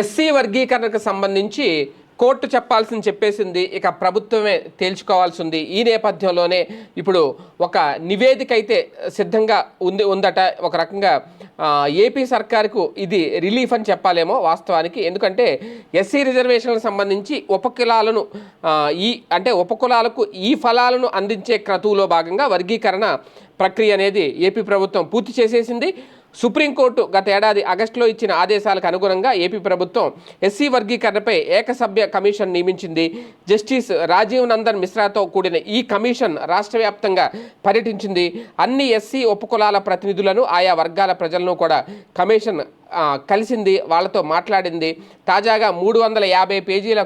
SC వర్గీకరణకు సంబంధించి court చెప్పాల్సింది చెప్పేసింది ఇక ప్రభుత్వమే తేల్చుకోవాల్సి ఉంది ఈ నేపథ్యంలోనే ఇప్పుడు ఒక నివేదిక అయితే సిద్ధంగా ఉంది ఉందట. ఒక రకంగా ఏపీ సర్కార్కు ఇది రిలీఫ్ అని చెప్పాలేమో వాస్తవానికి. ఎందుకంటే ఎస్సీ రిజర్వేషన్లకు సంబంధించి ఉపకులాలను ఈ అంటే ఉపకులాలకు ఈ ఫలాలను అందించే క్రతువులో భాగంగా వర్గీకరణ ప్రక్రియ అనేది ఏపీ ప్రభుత్వం పూర్తి చేసేసింది. సుప్రీంకోర్టు గత ఏడాది ఆగస్టులో ఇచ్చిన ఆదేశాలకు అనుగుణంగా ఏపీ ప్రభుత్వం ఎస్సీ వర్గీకరణపై ఏకసభ్య కమిషన్ నియమించింది. జస్టిస్ రాజీవ్ నందన్ మిశ్రాతో కూడిన ఈ కమిషన్ రాష్ట్ర వ్యాప్తంగా పర్యటించింది. అన్ని ఎస్సీ ఉపకులాల ప్రతినిధులను ఆయా వర్గాల ప్రజలను కూడా కమిషన్ కలిసింది వాళ్ళతో మాట్లాడింది. తాజాగా మూడు వందల యాభై పేజీల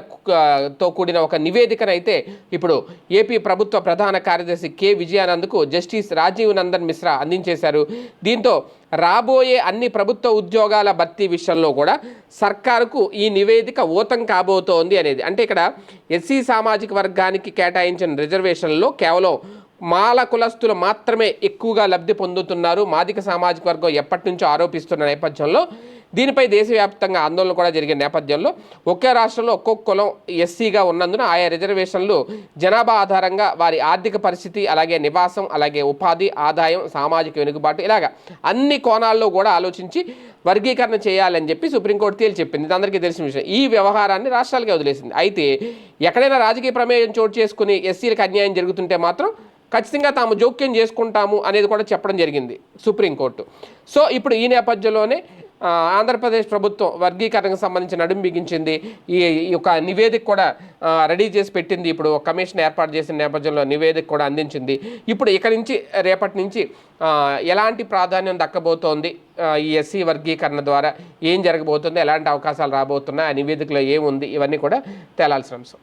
తో కూడిన ఒక నివేదికనైతే ఇప్పుడు ఏపీ ప్రభుత్వ ప్రధాన కార్యదర్శి కె. విజయానంద్కు జస్టిస్ రాజీవ్ నందన్ మిశ్రా అందించేశారు. దీంతో రాబోయే అన్ని ప్రభుత్వ ఉద్యోగాల భర్తీ విషయంలో కూడా సర్కారుకు ఈ నివేదిక ఊతం కాబోతోంది అనేది. అంటే ఇక్కడ ఎస్సీ సామాజిక వర్గానికి కేటాయించిన రిజర్వేషన్లో కేవలం మాల కులస్తులు మాత్రమే ఎక్కువగా లబ్ధి పొందుతున్నారు. మాదిక సామాజిక వర్గం ఎప్పటి నుంచో ఆరోపిస్తున్న నేపథ్యంలో దీనిపై దేశవ్యాప్తంగా ఆందోళన కూడా జరిగిన నేపథ్యంలో ఒకే రాష్ట్రంలో ఒక్కొక్క కులం ఎస్సీగా ఉన్నందున ఆయా రిజర్వేషన్లు జనాభా ఆధారంగా వారి ఆర్థిక పరిస్థితి అలాగే నివాసం అలాగే ఉపాధి ఆదాయం సామాజిక వెనుకబాటు ఇలాగా అన్ని కోణాల్లో కూడా ఆలోచించి వర్గీకరణ చేయాలని చెప్పి సుప్రీంకోర్టు తేల్చి చెప్పింది ఇది అందరికీ తెలిసిన విషయం. ఈ వ్యవహారాన్ని రాష్ట్రాలకే వదిలేసింది. అయితే ఎక్కడైనా రాజకీయ ప్రమేయం చోటు చేసుకుని ఎస్సీలకు అన్యాయం జరుగుతుంటే మాత్రం ఖచ్చితంగా తాము జోక్యం చేసుకుంటాము అనేది కూడా చెప్పడం జరిగింది సుప్రీంకోర్టు సో ఇప్పుడు ఈ నేపథ్యంలోనే ఆంధ్రప్రదేశ్ ప్రభుత్వం వర్గీకరణకు సంబంధించి నడుము బిగించింది. ఈ ఈ యొక్క నివేదిక కూడా రెడీ చేసి పెట్టింది. ఇప్పుడు ఒక కమిషన్ ఏర్పాటు చేసిన నేపథ్యంలో నివేదిక కూడా అందించింది. ఇప్పుడు ఇక నుంచి రేపటి నుంచి ఎలాంటి ప్రాధాన్యం దక్కబోతోంది ఈ ఎస్సీ వర్గీకరణ ద్వారా? ఏం జరగబోతుంది? ఎలాంటి అవకాశాలు రాబోతున్నాయి? ఆ నివేదికలో ఏముంది? ఇవన్నీ కూడా తేలాల్సిన అంశం.